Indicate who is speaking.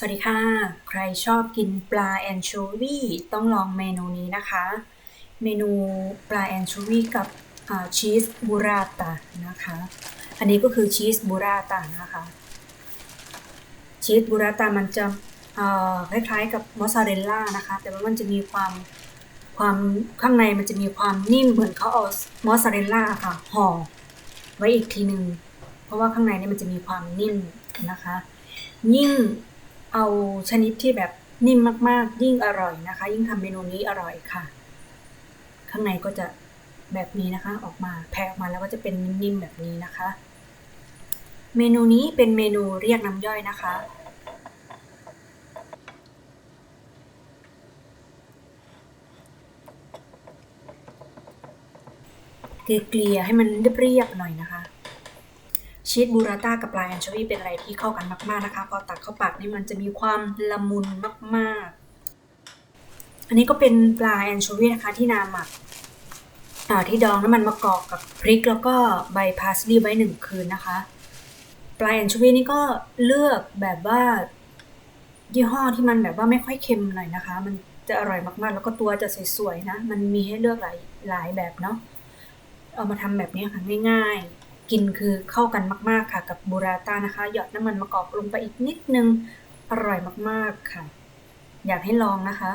Speaker 1: สวัสดีค่ะ ใครชอบกินปลาแอนโชวีต้องลองเมนูนี้นะคะ เมนูปลาแอนโชวีกับชีสบูราตานะคะ อันนี้ก็คือชีสบูราตานะคะ ชีสบูราตามันจะคล้ายๆกับมอสซาเรลล่านะคะ แต่ว่ามันจะมีความความข้างในมันจะมีความนิ่มเหมือนเขาเอามอสซาเรลล่าค่ะห่อไว้อีกทีหนึ่งเพราะว่าข้างในเนี่ยมันจะมีความนิ่มนะคะ ยิ่ง เอาชนิดที่แบบนิ่มมากๆ ยิ่งอร่อยนะคะ ยิ่งทำเมนูนี้อร่อยค่ะ ข้างในก็จะแบบนี้นะคะ ออกมาแผ่ออกมาแล้วก็จะเป็นนิ่มๆแบบนี้นะคะ เมนูนี้เป็นเมนูเรียกน้ำย่อยนะคะเกลี่ยให้มันเรียบๆหน่อยนะคะ ชีสบูราต้ากับปลาแอนโชวีเป็นอะไรที่เข้ากันมากๆนะคะ พอตักเข้าปากนี่มันจะมีความละมุนมากๆ อันนี้ก็เป็นปลาแอนโชวีนะคะที่นาหมักที่ดองน้ำมันมะกอกกับพริกแล้วก็ใบพาสลีย์ไว้หนึ่งคืนนะคะปลาแอนโชวีนี่ก็เลือกแบบว่ายี่ห้อที่มันแบบว่าไม่ค่อยเค็มหน่อยนะคะ มันจะอร่อยมากๆ แล้วก็ตัวจะสวยๆนะ มันมีให้เลือกหลายหลายแบบเนาะ เอามาทำแบบนี้ค่ะง่ายๆ กินคือเข้ากันมาก ๆค่ะกับบูราต้านะคะ หยอดน้ำมันมะกอกลงไปอีกนิดนึงอร่อยมากๆค่ะ อยากให้ลองนะคะ